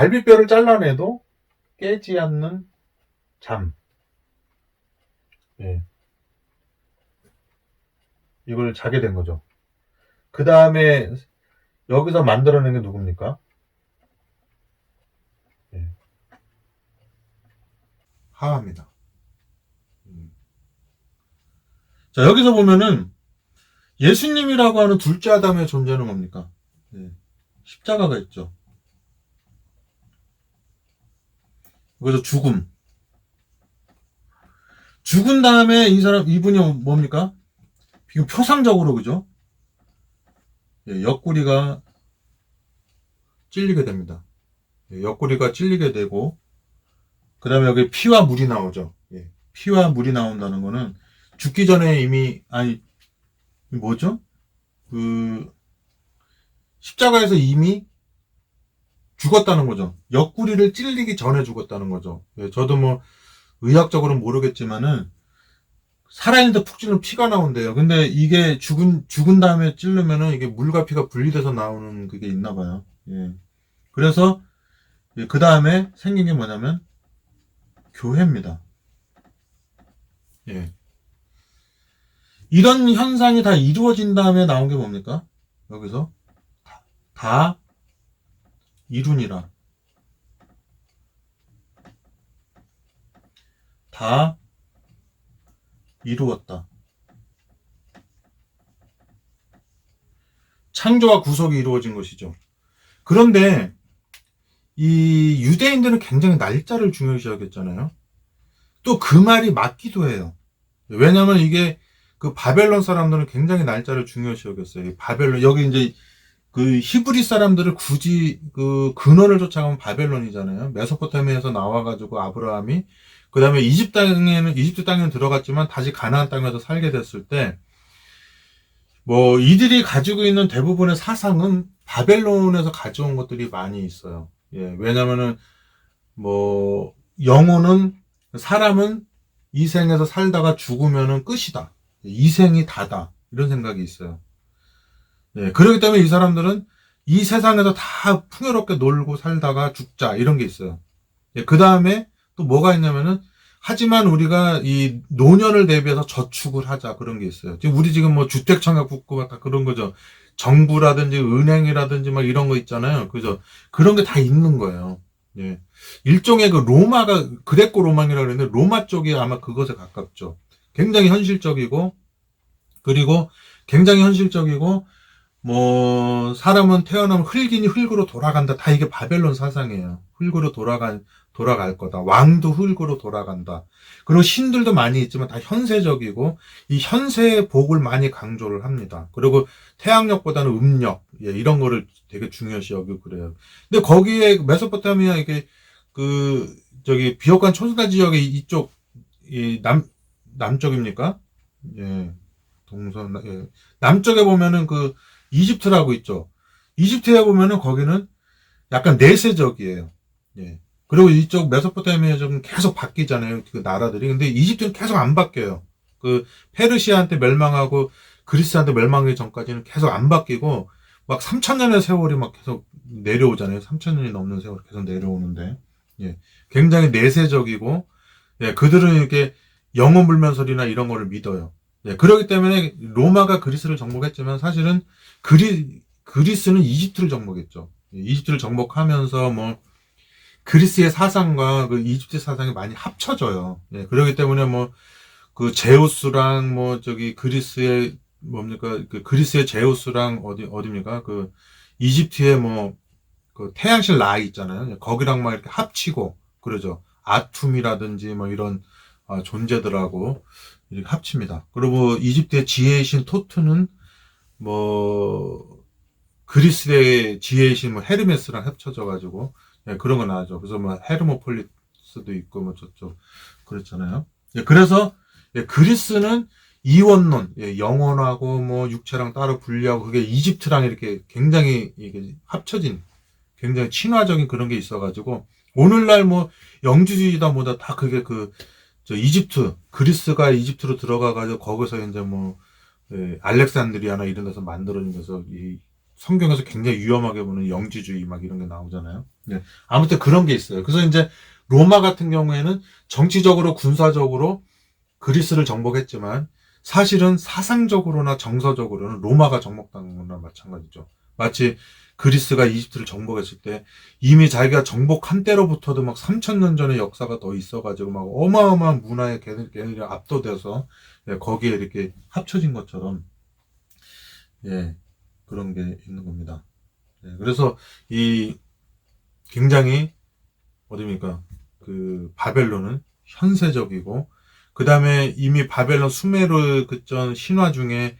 갈비뼈를 잘라내도 깨지 않는 잠. 예. 이걸 자게 된 거죠. 그 다음에 여기서 만들어낸 게 누굽니까? 예. 하와입니다. 음. 자, 여기서 보면은 예수님이라고 하는 둘째 아담의 존재는 뭡니까? 예. 십자가가 있죠. 여기서 죽음. 죽은 다음에 이 사람, 이분이 뭡니까? 지금 표상적으로, 그죠? 예, 옆구리가 찔리게 됩니다. 예, 옆구리가 찔리게 되고, 그 다음에 여기 피와 물이 나오죠. 예, 피와 물이 나온다는 거는 죽기 전에 이미, 아니, 뭐죠? 그, 십자가에서 이미 죽었다는 거죠. 옆구리를 찔리기 전에 죽었다는 거죠. 예, 저도 뭐, 의학적으로는 모르겠지만은, 살아있는데 푹 찌르면 피가 나온대요. 근데 이게 죽은, 죽은 다음에 찌르면은 이게 물과 피가 분리돼서 나오는 그게 있나 봐요. 예. 그래서, 그 다음에 생긴 게 뭐냐면, 교회입니다. 예. 이런 현상이 다 이루어진 다음에 나온 게 뭡니까? 여기서 다, 다 이루니라. 다 이루었다. 창조와 구속이 이루어진 것이죠. 그런데 이 유대인들은 굉장히 날짜를 중요시 여겼잖아요. 또 그 말이 맞기도 해요. 왜냐면 이게 그 바벨론 사람들은 굉장히 날짜를 중요시 여겼어요. 이 바벨론 여기 이제 그 히브리 사람들을 굳이 그 근원을 쫓아가면 바벨론이잖아요. 메소포타미아에서 나와가지고 아브라함이 그 다음에 이집 땅에는 이집트 땅에는 들어갔지만 다시 가나안 땅에서 살게 됐을 때 뭐 이들이 가지고 있는 대부분의 사상은 바벨론에서 가져온 것들이 많이 있어요. 예, 왜냐면은 뭐 영혼은 사람은 이 생에서 살다가 죽으면은 끝이다. 이 생이 다다. 이런 생각이 있어요. 예, 그렇기 때문에 이 사람들은 이 세상에서 다 풍요롭게 놀고 살다가 죽자. 이런 게 있어요. 예, 그 다음에 또 뭐가 있냐면은 하지만 우리가 이 노년을 대비해서 저축을 하자 그런 게 있어요. 지금 우리 지금 뭐 주택 청약 붙고 막 다 그런 거죠. 정부라든지 은행이라든지 막 이런 거 있잖아요. 그죠? 그런 게 다 있는 거예요. 예. 일종의 그 로마가 그레코 로망이라고 그러는데 로마 쪽이 아마 그것에 가깝죠. 굉장히 현실적이고 그리고 굉장히 현실적이고 뭐 사람은 태어나면 흙이니 흙으로 돌아간다. 다 이게 바벨론 사상이에요. 흙으로 돌아간 돌아갈 거다. 왕도 흙으로 돌아간다. 그리고 신들도 많이 있지만 다 현세적이고 이 현세의 복을 많이 강조를 합니다. 그리고 태양력보다는 음력 예, 이런 거를 되게 중요시 여기고 그래요. 근데 거기에 메소포타미아 이게 그 저기 비옥한 초소다 지역의 이쪽 이 남 남쪽입니까? 예. 동선 예. 남쪽에 보면은 그 이집트라고 있죠. 이집트에 보면은 거기는 약간 내세적이에요. 예. 그리고 이쪽 메소포타미아 좀 계속 바뀌잖아요. 그 나라들이. 근데 이집트는 계속 안 바뀌어요. 그 페르시아한테 멸망하고 그리스한테 멸망하기 전까지는 계속 안 바뀌고 막 3천년의 세월이 막 계속 내려오잖아요. 3천년이 넘는 세월이 계속 내려오는데. 예. 굉장히 내세적이고 예, 그들은 이렇게 영혼 불면설이나 이런 거를 믿어요. 예, 그렇기 때문에 로마가 그리스를 정복했지만 사실은 그리 그리스는 이집트를 정복했죠. 예, 이집트를 정복하면서 뭐 그리스의 사상과 그 이집트 사상이 많이 합쳐져요. 예, 그렇기 때문에 뭐, 그 제우스랑 뭐, 저기 그리스의, 뭡니까, 그 그리스의 제우스랑 어디, 어디입니까? 그 이집트의 뭐, 그 태양신 라 있잖아요. 예, 거기랑 막 이렇게 합치고, 그러죠. 아툼이라든지 뭐 이런 아, 존재들하고 이렇게 합칩니다. 그리고 이집트의 지혜의 신 토트는 뭐, 그리스의 지혜의 신뭐 헤르메스랑 합쳐져 가지고, 예, 그런 거 나오죠. 그래서 뭐 헤르모폴리스도 있고 뭐 저쪽 그렇잖아요. 예, 그래서 예, 그리스는 이원론, 예, 영혼하고 뭐 육체랑 따로 분리하고 그게 이집트랑 이렇게 굉장히 이게 합쳐진 굉장히 친화적인 그런 게 있어가지고 오늘날 뭐 영주주의다 뭐다 다 그게 그저 이집트 그리스가 이집트로 들어가가지고 거기서 이제 뭐 예, 알렉산드리아나 이런 데서 만들어진 데서 이 성경에서 굉장히 위험하게 보는 영지주의 막 이런 게 나오잖아요. 네. 아무튼 그런 게 있어요. 그래서 이제 로마 같은 경우에는 정치적으로 군사적으로 그리스를 정복했지만 사실은 사상적으로나 정서적으로는 로마가 정복당한 거나 마찬가지죠. 마치 그리스가 이집트를 정복했을 때 이미 자기가 정복한 때로부터도 막 3천년 전의 역사가 더 있어가지고 막 어마어마한 문화에 걔네, 걔네들이 압도돼서 예, 거기에 이렇게 합쳐진 것처럼 예 그런 게 있는 겁니다. 예, 그래서 이 굉장히 어디입니까 그 바벨론은 현세적이고 그 다음에 이미 바벨론 수메르 그전 신화 중에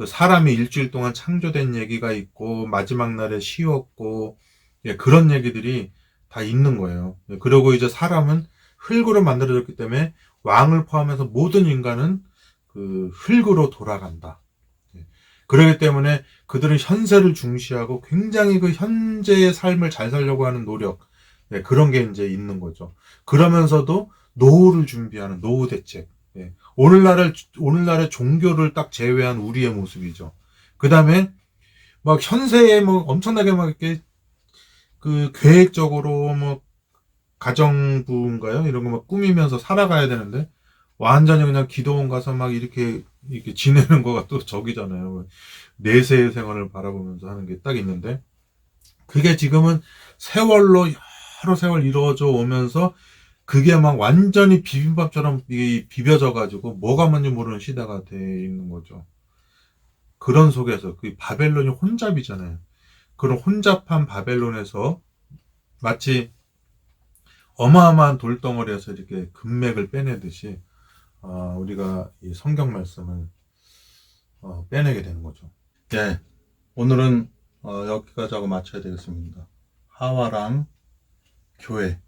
그 사람이 일주일 동안 창조된 얘기가 있고 마지막 날에 쉬었고 예, 그런 얘기들이 다 있는 거예요. 예, 그리고 이제 사람은 흙으로 만들어졌기 때문에 왕을 포함해서 모든 인간은 그 흙으로 돌아간다. 예, 그렇기 때문에 그들은 현세를 중시하고 굉장히 그 현재의 삶을 잘 살려고 하는 노력 예, 그런 게 이제 있는 거죠. 그러면서도 노후를 준비하는 노후 대책. 예. 오늘날을 오늘날의 종교를 딱 제외한 우리의 모습이죠. 그 다음에 막 현세에 뭐 엄청나게 막 이렇게 그 계획적으로 뭐 가정부인가요? 이런 거 막 꾸미면서 살아가야 되는데 완전히 그냥 기도원 가서 막 이렇게 이렇게 지내는 거가 또 적이잖아요. 내세의 생활을 바라보면서 하는 게 딱 있는데 그게 지금은 세월로 여러 세월 이루어져 오면서 그게 막 완전히 비빔밥처럼 이 비벼져 가지고 뭐가 뭔지 모르는 시대가 돼 있는 거죠. 그런 속에서 그 바벨론이 혼잡이잖아요. 그런 혼잡한 바벨론에서 마치 어마어마한 돌덩어리에서 이렇게 금맥을 빼내듯이 어, 우리가 이 성경 말씀을 어, 빼내게 되는 거죠. 네, 오늘은 어, 여기까지 하고 마쳐야 되겠습니다. 하와랑 교회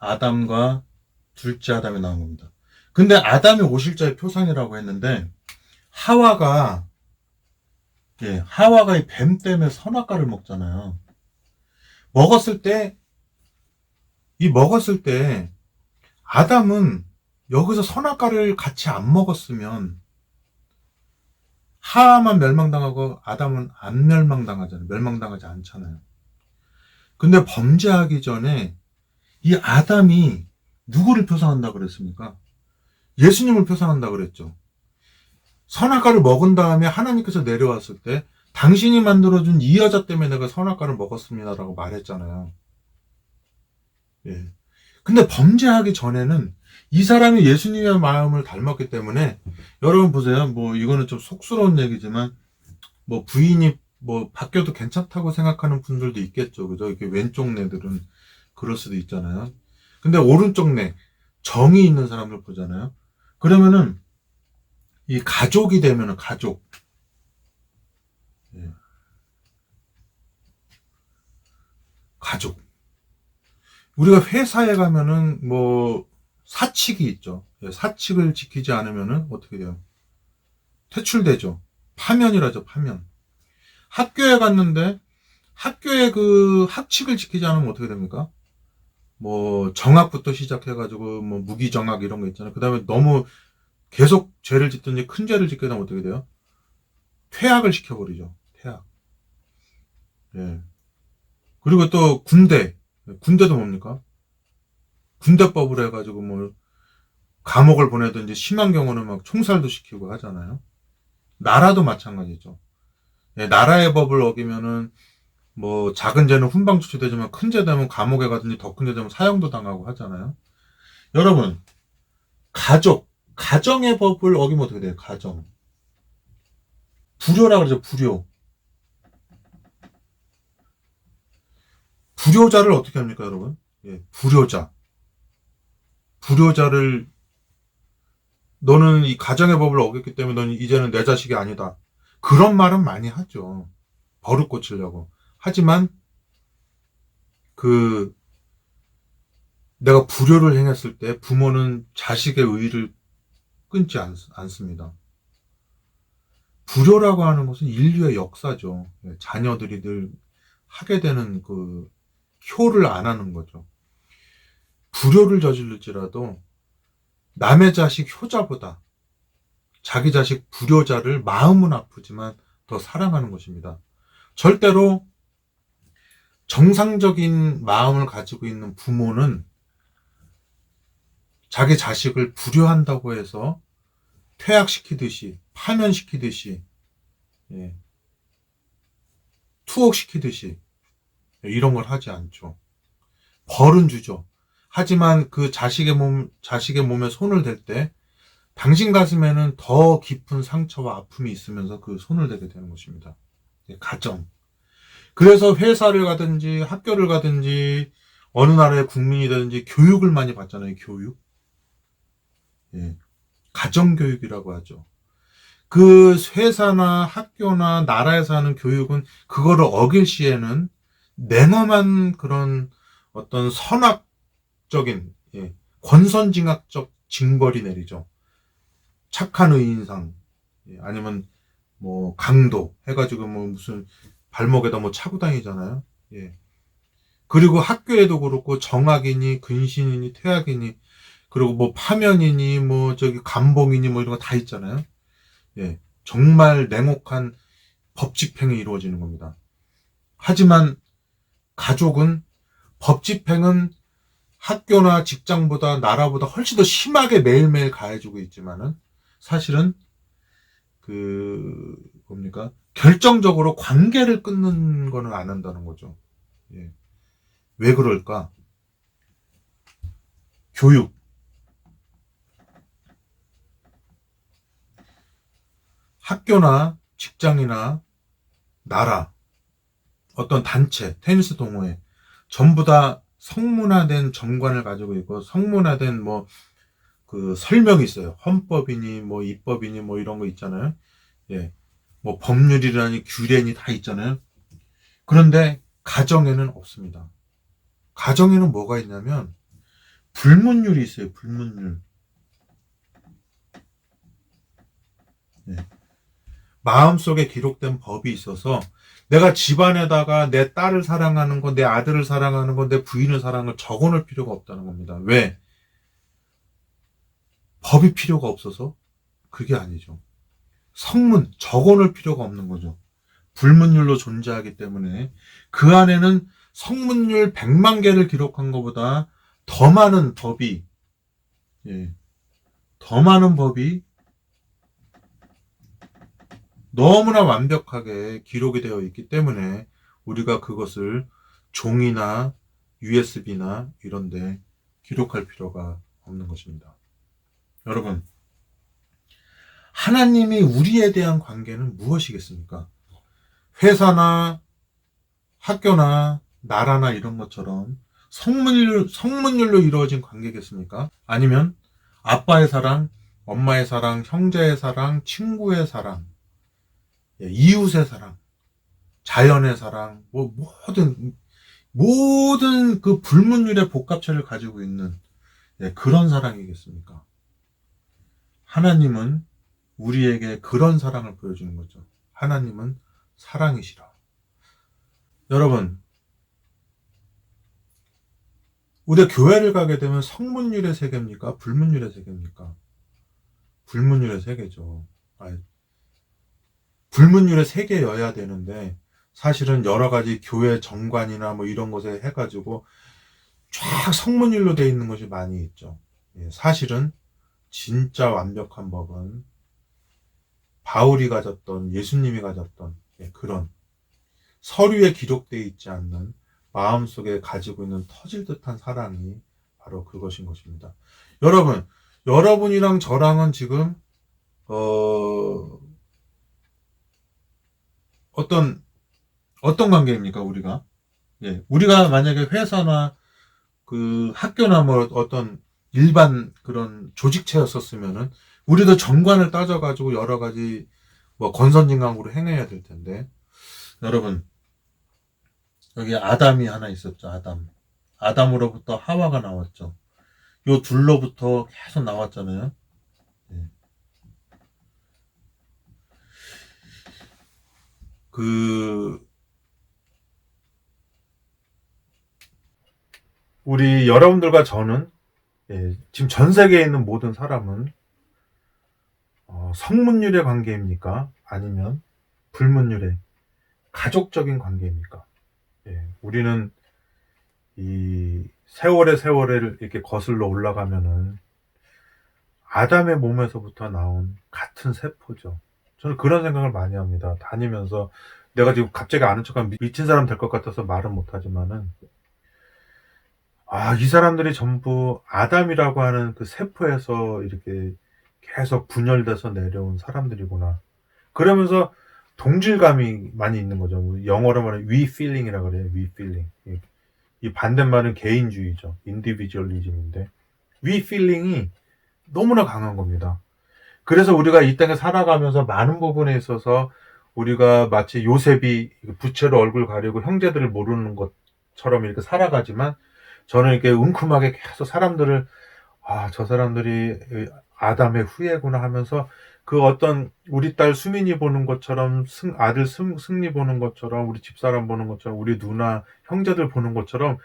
아담과 둘째 아담이 나온 겁니다. 근데 아담이 오실자의 표상이라고 했는데 하와가 예, 하와가 이 뱀 때문에 선악과를 먹잖아요. 먹었을 때, 이 먹었을 때, 아담은 여기서 선악과를 같이 안 먹었으면, 하와만 멸망당하고 아담은 안 멸망당하잖아요. 멸망당하지 않잖아요. 근데 범죄하기 전에 이 아담이 누구를 표상한다 그랬습니까? 예수님을 표상한다 그랬죠. 선악과를 먹은 다음에 하나님께서 내려왔을 때 당신이 만들어준 이 여자 때문에 내가 선악과를 먹었습니다라고 말했잖아요. 예. 근데 범죄하기 전에는 이 사람이 예수님의 마음을 닮았기 때문에 여러분 보세요. 뭐 이거는 좀 속스러운 얘기지만 뭐 부인이 뭐 바뀌어도 괜찮다고 생각하는 분들도 있겠죠. 그죠? 이렇게 왼쪽 내들은 그럴 수도 있잖아요. 근데 오른쪽 내 정이 있는 사람을 보잖아요. 그러면은 이 가족이 되면은 가족 예. 가족 우리가 회사에 가면은 뭐 사칙이 있죠. 예, 사칙을 지키지 않으면은 어떻게 돼요? 퇴출되죠. 파면이라죠, 파면. 학교에 갔는데 학교에 그 학칙을 지키지 않으면 어떻게 됩니까? 뭐 정학부터 시작해가지고 뭐 무기 정학 이런 거 있잖아요. 그 다음에 너무 계속 죄를 짓든지 큰 죄를 짓게 되면 어떻게 돼요? 퇴학을 시켜버리죠. 퇴학. 예. 그리고 또 군대. 군대도 뭡니까? 군대법을 해가지고 뭐 감옥을 보내든지 심한 경우는 막 총살도 시키고 하잖아요. 나라도 마찬가지죠. 예, 나라의 법을 어기면은 뭐 작은 죄는 훈방 조치되지만 큰 죄 되면 감옥에 가든지 더 큰 죄 되면 사형도 당하고 하잖아요. 여러분 가족 가정의 법을 어기면 어떻게 돼요? 가정 불효라 그러죠 불효 불효자를 어떻게 합니까 여러분? 예, 불효자 불효자를 너는 이 가정의 법을 어겼기 때문에 너는 이제는 내 자식이 아니다. 그런 말은 많이 하죠. 버릇 고치려고. 하지만 그 내가 불효를 행했을 때 부모는 자식의 의를 끊지 않, 않습니다. 불효라고 하는 것은 인류의 역사죠. 예, 자녀들이 늘 하게 되는 그 효를 안 하는 거죠. 불효를 저질릴지라도 남의 자식 효자보다 자기 자식 불효자를 마음은 아프지만 더 사랑하는 것입니다. 절대로 정상적인 마음을 가지고 있는 부모는 자기 자식을 불효한다고 해서 퇴학시키듯이, 파면시키듯이, 예, 투옥시키듯이, 이런 걸 하지 않죠. 벌은 주죠. 하지만 그 자식의 몸, 자식의 몸에 손을 댈 때, 당신 가슴에는 더 깊은 상처와 아픔이 있으면서 그 손을 대게 되는 것입니다. 예, 가정. 그래서 회사를 가든지 학교를 가든지 어느 나라의 국민이 되든지 교육을 많이 받잖아요. 교육. 예. 가정교육이라고 하죠. 그 회사나 학교나 나라에서 하는 교육은 그거를 어길 시에는 냉엄한 그런 어떤 선악적인 예, 권선징악적 징벌이 내리죠. 착한 의인상 예, 아니면 뭐 강도 해가지고 뭐 무슨 발목에다 뭐 차고 다니잖아요. 예. 그리고 학교에도 그렇고 정학이니 근신이니 퇴학이니 그리고 뭐 파면이니 뭐 저기 감봉이니 뭐 이런 거 다 있잖아요. 예. 정말 냉혹한 법 집행이 이루어지는 겁니다. 하지만 가족은 법 집행은 학교나 직장보다 나라보다 훨씬 더 심하게 매일매일 가해주고 있지만은 사실은 그 뭡니까 결정적으로 관계를 끊는 거는 안 한다는 거죠. 예. 왜 그럴까? 교육. 학교나 직장이나 나라, 어떤 단체, 테니스 동호회, 전부 다 성문화된 정관을 가지고 있고, 성문화된 뭐, 그 설명이 있어요. 헌법이니, 뭐, 입법이니, 뭐, 이런 거 있잖아요. 예. 뭐, 법률이라니, 규례니 다 있잖아요. 그런데, 가정에는 없습니다. 가정에는 뭐가 있냐면, 불문율이 있어요, 불문율. 예. 마음속에 기록된 법이 있어서 내가 집안에다가 내 딸을 사랑하는 거, 내 아들을 사랑하는 거, 내 부인을 걸 적어놓을 필요가 없다는 겁니다. 왜? 법이 필요가 없어서? 그게 아니죠. 성문, 적어놓을 필요가 없는 거죠. 불문율로 존재하기 때문에 그 안에는 성문율 100만 개를 기록한 것보다 더 많은 법이, 예, 더 많은 법이 너무나 완벽하게 기록이 되어 있기 때문에 우리가 그것을 종이나 USB나 이런데 기록할 필요가 없는 것입니다. 여러분, 하나님이 우리에 대한 관계는 무엇이겠습니까? 회사나 학교나 나라나 이런 것처럼 성문율, 성문율로 이루어진 관계겠습니까? 아니면 아빠의 사랑, 엄마의 사랑, 형제의 사랑, 친구의 사랑, 예, 이웃의 사랑, 자연의 사랑, 뭐 모든 모든 그 불문율의 복합체를 가지고 있는 예, 그런 사랑이겠습니까? 하나님은 우리에게 그런 사랑을 보여주는 거죠. 하나님은 사랑이시라. 여러분, 우리가 교회를 가게 되면 성문율의 세계입니까? 불문율의 세계입니까? 불문율의 세계죠. 불문율의 세계여야 되는데 사실은 여러 가지 교회 정관이나 뭐 이런 것에 해가지고 쫙 성문율로 돼 있는 것이 많이 있죠. 예, 사실은 진짜 완벽한 법은 바울이 가졌던 예수님이 가졌던 예, 그런 서류에 기록되어 있지 않는 마음속에 가지고 있는 터질 듯한 사랑이 바로 그것인 것입니다. 여러분, 여러분이랑 저랑은 지금 어 어떤 어떤 관계입니까 우리가? 예, 우리가 만약에 회사나 그 학교나 뭐 어떤 일반 그런 조직체였었으면은 우리도 정관을 따져가지고 여러 가지 뭐 건선징악으로 행해야 될 텐데. 여러분 여기 아담이 하나 있었죠 아담. 아담으로부터 하와가 나왔죠. 요 둘로부터 계속 나왔잖아요. 그 우리 여러분들과 저는 예, 지금 전 세계에 있는 모든 사람은 어, 성문율의 관계입니까? 아니면 불문율의 가족적인 관계입니까? 예, 우리는 이 세월의 세월을 이렇게 거슬러 올라가면은 아담의 몸에서부터 나온 같은 세포죠. 저는 그런 생각을 많이 합니다. 다니면서 내가 지금 갑자기 아는 척하면 미친 사람 될 것 같아서 말은 못하지만은 아, 이 사람들이 전부 아담이라고 하는 그 세포에서 이렇게 계속 분열돼서 내려온 사람들이구나. 그러면서 동질감이 많이 있는 거죠. 뭐 영어로 말하면 we feeling이라 그래요. we feeling. 이- 이 반대말은 개인주의죠. individualism인데 we feeling이 너무나 강한 겁니다. 그래서 우리가 이 땅에 살아가면서 많은 부분에 있어서 우리가 마치 요셉이 부채로 얼굴 가리고 형제들을 모르는 것처럼 이렇게 살아가지만 저는 이렇게 은큼하게 계속 사람들을 아, 저 사람들이 아담의 후예구나 하면서 그 어떤 우리 딸 수민이 보는 것처럼 승, 아들 승, 승리 보는 것처럼 우리 집사람 보는 것처럼 우리 누나 형제들 보는 것처럼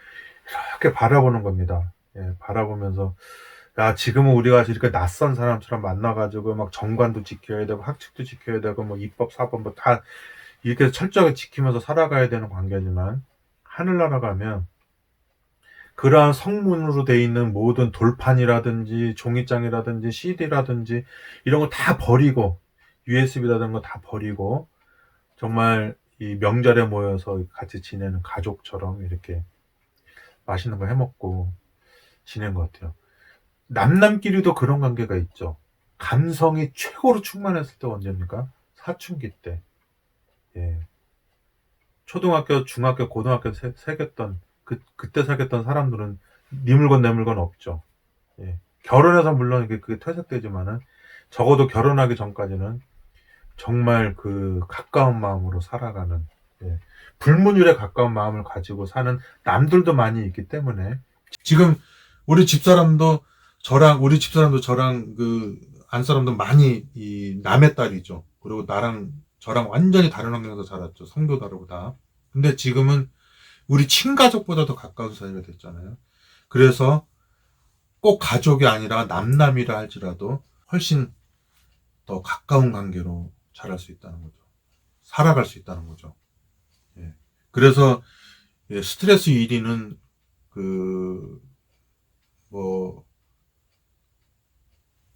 이렇게 바라보는 겁니다. 예, 바라보면서 야 지금은 우리가 이렇게 낯선 사람처럼 만나가지고 막 정관도 지켜야 되고 학칙도 지켜야 되고 뭐 입법 사법 뭐 다 이렇게 철저하게 지키면서 살아가야 되는 관계지만 하늘나라 가면 그러한 성문으로 돼 있는 모든 돌판이라든지 종이장이라든지 CD라든지 이런 거 다 버리고 USB라든가 다 버리고 정말 이 명절에 모여서 같이 지내는 가족처럼 이렇게 맛있는 거 해먹고 지낸 것 같아요. 남남끼리도 그런 관계가 있죠. 감성이 최고로 충만했을 때 언제입니까? 사춘기 때. 예. 초등학교, 중학교, 고등학교 새, 새겼던 그 그때 사귀었던 사람들은 네 물건 내 물건 없죠. 예. 결혼해서 물론 이게 그게 퇴색되지만은 적어도 결혼하기 전까지는 정말 그 가까운 마음으로 살아가는 예. 불문율에 가까운 마음을 가지고 사는 남들도 많이 있기 때문에 지금 우리 집사람도 저랑 우리 집사람도 저랑 그 안사람도 많이 이 남의 딸이죠. 그리고 나랑 저랑 완전히 다른 환경에서 자랐죠. 성도 다르고 다. 근데 지금은 우리 친가족보다 더 가까운 사이가 됐잖아요. 그래서 꼭 가족이 아니라 남남이라 할지라도 훨씬 더 가까운 관계로 자랄 수 있다는 거죠. 살아갈 수 있다는 거죠. 예. 그래서 예, 스트레스 1위는 그, 뭐,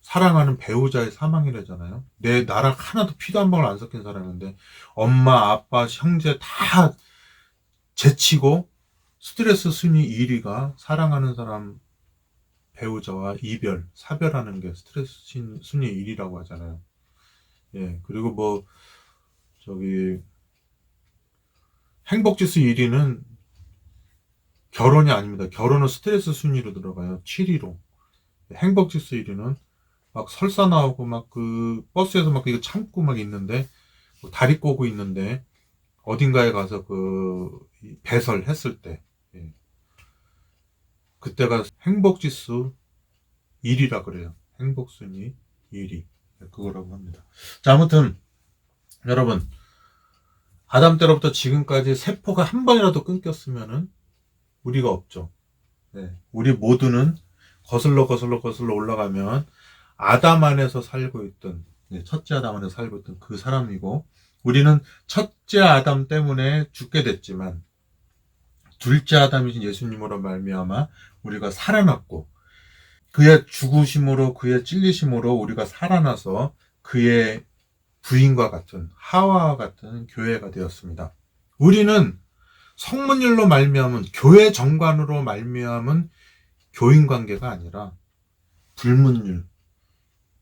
사랑하는 배우자의 사망이라잖아요. 내, 나랑 하나도 피도 한 방울 안 섞인 사람인데, 엄마, 아빠, 형제 다 제치고, 스트레스 순위 1위가 사랑하는 사람, 배우자와 이별, 사별하는 게 스트레스 신- 순위 1위라고 하잖아요. 예, 그리고 뭐, 저기, 행복지수 1위는 결혼이 아닙니다. 결혼은 스트레스 순위로 들어가요. 7위로. 행복지수 1위는 막 설사 나오고 막 그 버스에서 막 이거 참고 막 있는데 뭐 다리 꼬고 있는데 어딘가에 가서 그이 배설했을 때 예. 그때가 행복지수 1위라 그래요. 행복순위 1위 그거라고 합니다. 자 아무튼 여러분 아담 때로부터 지금까지 세포가 한 번이라도 끊겼으면은 우리가 없죠. 네. 우리 모두는 거슬러 거슬러 거슬러 올라가면 아담 안에서 살고 있던 네, 첫째 아담 안에서 살고 있던 그 사람이고 우리는 첫째 아담 때문에 죽게 됐지만 둘째 아담이신 예수님으로 말미암아 우리가 살아났고 그의 죽으심으로 그의 찔리심으로 우리가 살아나서 그의 부인과 같은 하와와 같은 교회가 되었습니다. 우리는 성문율로 말미암은 교회 정관으로 말미암은 교인 관계가 아니라 불문율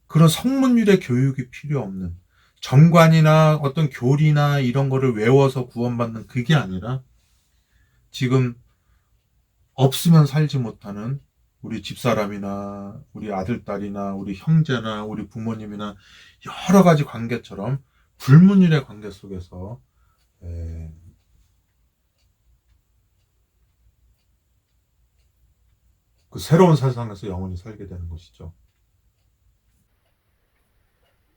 그런 성문율의 교육이 필요 없는 정관이나 어떤 교리나 이런 거를 외워서 구원받는 그게 아니라 지금 없으면 살지 못하는 우리 집사람이나 우리 아들딸이나 우리 형제나 우리 부모님이나 여러 가지 관계처럼 불문율의 관계 속에서 에, 그 새로운 세상에서 영원히 살게 되는 것이죠.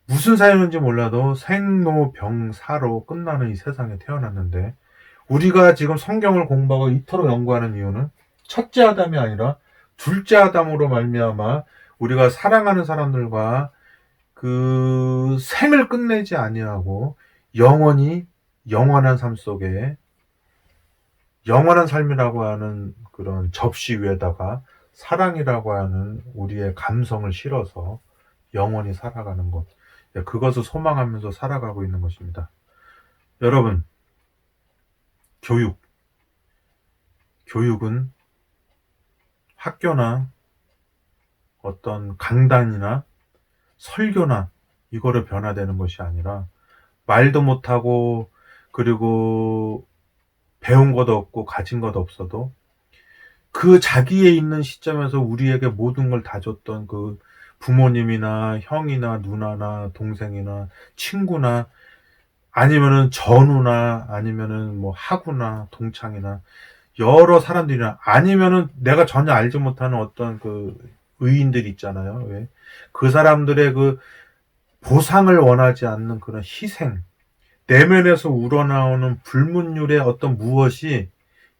무슨 사연인지 몰라도 생로병사로 끝나는 이 세상에 태어났는데 우리가 지금 성경을 공부하고 이토록 연구하는 이유는 첫째 아담이 아니라 둘째 아담으로 말미암아 우리가 사랑하는 사람들과 그 생을 끝내지 아니하고 영원히 영원한 삶 속에 영원한 삶이라고 하는 그런 접시 위에다가 사랑이라고 하는 우리의 감성을 실어서 영원히 살아가는 것. 예, 그것을 소망하면서 살아가고 있는 것입니다. 여러분, 교육. 교육은 학교나 어떤 강단이나 설교나 이거를 변화되는 것이 아니라 말도 못하고 그리고 배운 것도 없고 가진 것도 없어도 그 자기에 있는 시점에서 우리에게 모든 걸 다 줬던 그 부모님이나 형이나 누나나 동생이나 친구나 아니면은 전우나 아니면은 뭐 하구나 동창이나 여러 사람들이나 아니면은 내가 전혀 알지 못하는 어떤 그 의인들 있잖아요. 왜? 그 사람들의 그 보상을 원하지 않는 그런 희생, 내면에서 우러나오는 불문율의 어떤 무엇이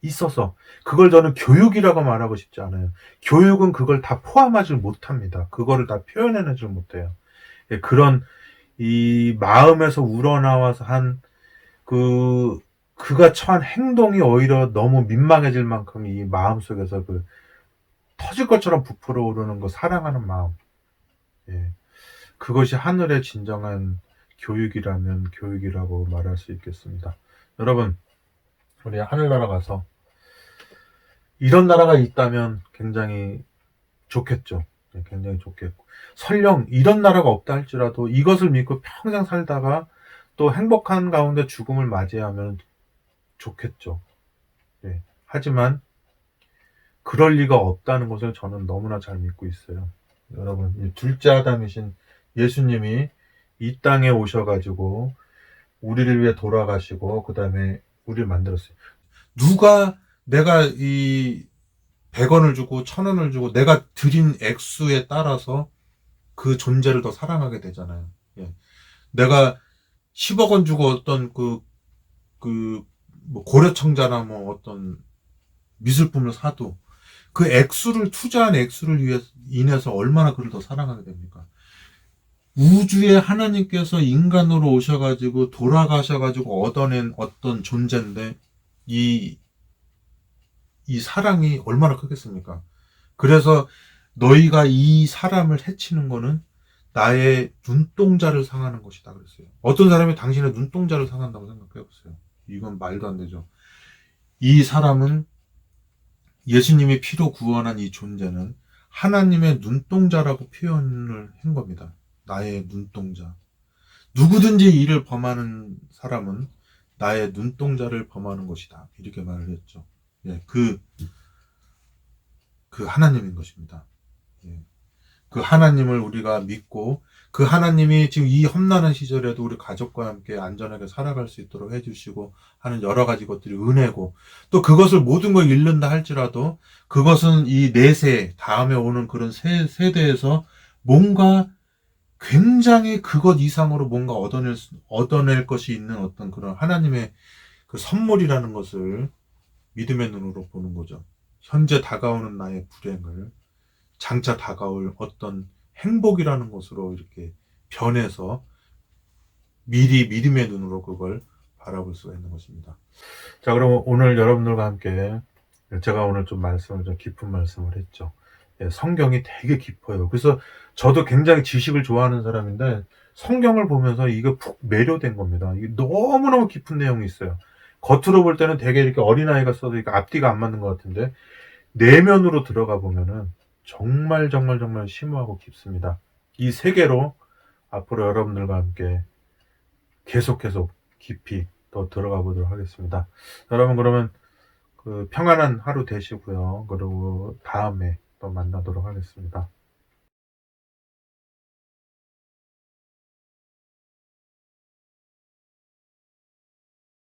있어서 그걸 저는 교육이라고 말하고 싶지 않아요. 교육은 그걸 다 포함하지 못합니다. 그거를 다 표현해내지 못해요. 예, 그런 이 마음에서 우러나와서 한 그 그가 처한 행동이 오히려 너무 민망해질 만큼 이 마음 속에서 그 터질 것처럼 부풀어 오르는 거 사랑하는 마음. 예. 그것이 하늘의 진정한 교육이라면 교육이라고 말할 수 있겠습니다. 여러분, 우리 하늘나라 가서 이런 나라가 있다면 굉장히 좋겠죠. 네, 굉장히 좋겠고. 설령 이런 나라가 없다 할지라도 이것을 믿고 평생 살다가 또 행복한 가운데 죽음을 맞이하면 좋겠죠. 네. 하지만 그럴 리가 없다는 것을 저는 너무나 잘 믿고 있어요. 여러분, 이 둘째 아담이신 예수님이 이 땅에 오셔가지고 우리를 위해 돌아가시고 그 다음에 우리를 만들었어요. 누가 내가 이 100원을 주고 1000원을 주고 내가 드린 액수에 따라서 그 존재를 더 사랑하게 되잖아요. 예. 내가 10억 원 주고 어떤 그, 그, 뭐 고려청자나 뭐 어떤 미술품을 사도 그 액수를 투자한 액수를 위해 인해서 얼마나 그를 더 사랑하게 됩니까? 우주에 하나님께서 인간으로 오셔가지고 돌아가셔가지고 얻어낸 어떤 존재인데 이, 이 사랑이 얼마나 크겠습니까? 그래서 너희가 이 사람을 해치는 거는 나의 눈동자를 상하는 것이다 그랬어요. 어떤 사람이 당신의 눈동자를 상한다고 생각해 보세요. 이건 말도 안 되죠. 이 사람은 예수님이 피로 구원한 이 존재는 하나님의 눈동자라고 표현을 한 겁니다. 나의 눈동자. 누구든지 이를 범하는 사람은 나의 눈동자를 범하는 것이다. 이렇게 말을 했죠. 예, 그, 그 하나님인 것입니다. 예. 그 하나님을 우리가 믿고 그 하나님이 지금 이 험난한 시절에도 우리 가족과 함께 안전하게 살아갈 수 있도록 해주시고 하는 여러 가지 것들이 은혜고 또 그것을 모든 걸 잃는다 할지라도 그것은 이 내세 다음에 오는 그런 세, 세대에서 뭔가 굉장히 그것 이상으로 뭔가 얻어낼, 수- 얻어낼 것이 있는 어떤 그런 하나님의 그 선물이라는 것을 믿음의 눈으로 보는 거죠. 현재 다가오는 나의 불행을 장차 다가올 어떤 행복이라는 것으로 이렇게 변해서 미리 믿음의 눈으로 그걸 바라볼 수가 있는 것입니다. 자, 그럼 오늘 여러분들과 함께 제가 오늘 좀 말씀을 좀 깊은 말씀을 했죠. 예, 성경이 되게 깊어요. 그래서 저도 굉장히 지식을 좋아하는 사람인데 성경을 보면서 이거 푹 매료된 겁니다. 이게 너무너무 깊은 내용이 있어요. 겉으로 볼 때는 되게 이렇게 어린아이가 써도 이렇게 앞뒤가 안 맞는 것 같은데 내면으로 들어가 보면은 정말 정말 정말 심오하고 깊습니다. 이 세계로 앞으로 여러분들과 함께 계속 계속 깊이 더 들어가 보도록 하겠습니다. 여러분 그러면 그 평안한 하루 되시고요. 그리고 다음에 또 만나도록 하겠습니다.